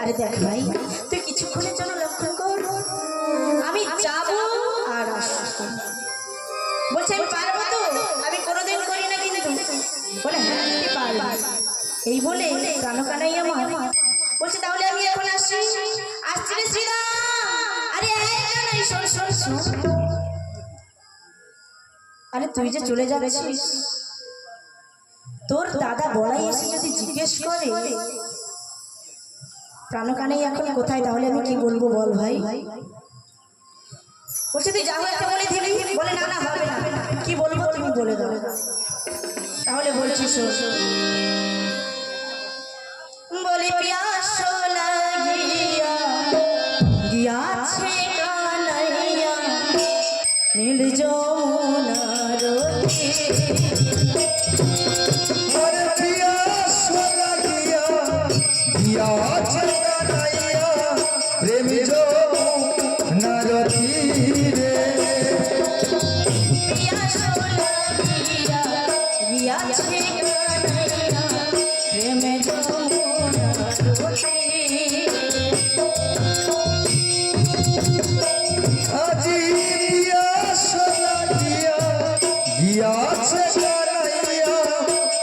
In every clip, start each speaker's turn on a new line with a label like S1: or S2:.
S1: আরে দেখ ভাই তুই কিছুক্ষণের জন্য লক্ষ্য কর। আমি যাব আর আসব বলছে আমি পারব তো। আমি কোনোদিন করি না কিন্তু। বলে হ্যাঁ পারবি। এই বলে প্রাণকানাই আমার। বলছে তাহলে আমি এখন আসছি। আসছি রে শ্রীরাম। আরে কানাই শোন শোন শোন। আরে তুই যে চলে যাচ্ছিস। তোর দাদা বলাই এসে যদি জিজ্ঞেস করে প্রাণকানেই এখন কোথায়? তাহলে আমি কি বলব বল ভাই? একটা বলে বলে না না, হবে না। কি বলব তুমি বলে দাও। তাহলে বলছি বলে গিয়াছে নীল যমুনার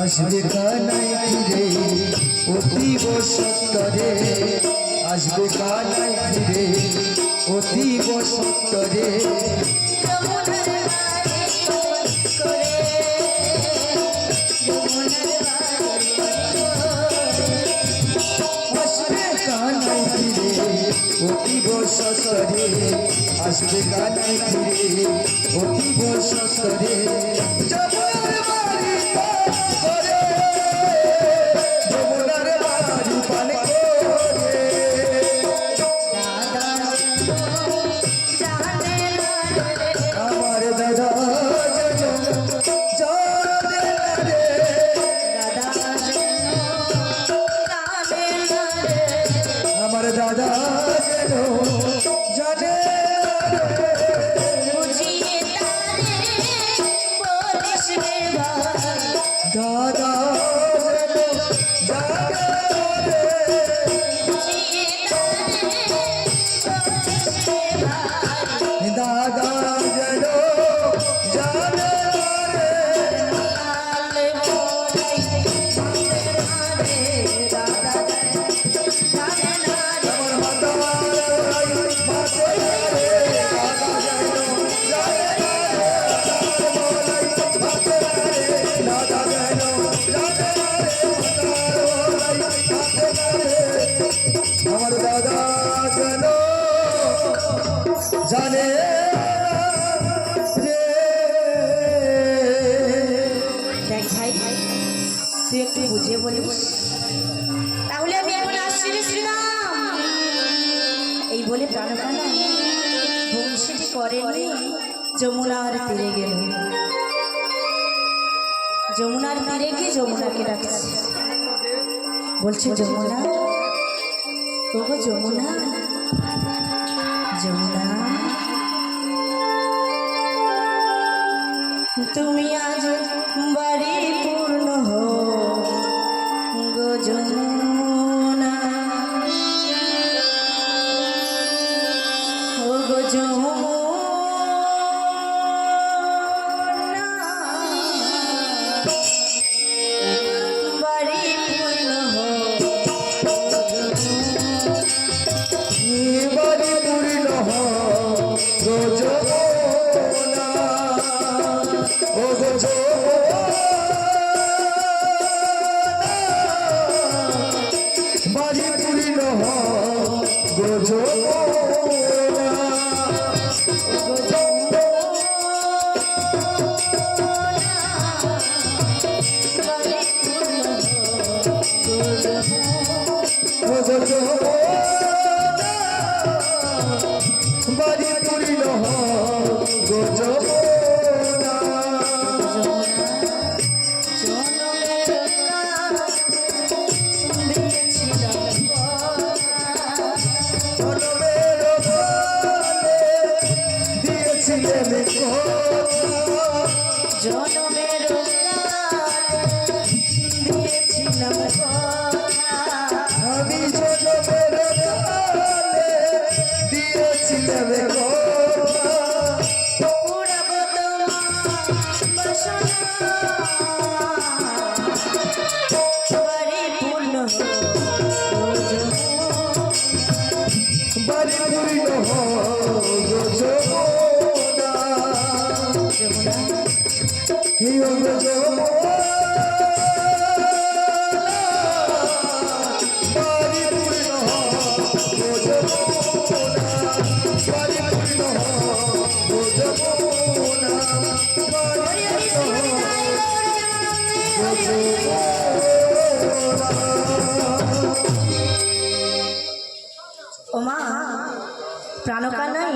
S1: আসবে
S2: কানাই ফিরে অতি বসন্তরে আসবে কানাই ফিরে অতি বসন্তরে
S1: যমুনার বাড়ি করে যমুনার
S2: আসবে কানাই ফিরে অতি বসন্তরে আসবে আমার দাদা যেন জানে
S1: দেখ ভাই, তুই একটু বুঝিয়ে বলিস। তাহলে আমি এখন আসছি শ্রীরাম। এই বলে প্রাণকানা ভবিষ্যটি করেনি, যমুনার তীরে গেল। যমুনার তীরে গিয়ে যমুনাকে ডাকছে। বলছে, যমুনা ওগো যমুনা যমুনা। তুমি আজ বাড়ি পূর্ণ হো গো যমুনা। ও গো বাড়ি
S2: দিয়েছিলেন
S1: ওমা প্রাণকানাই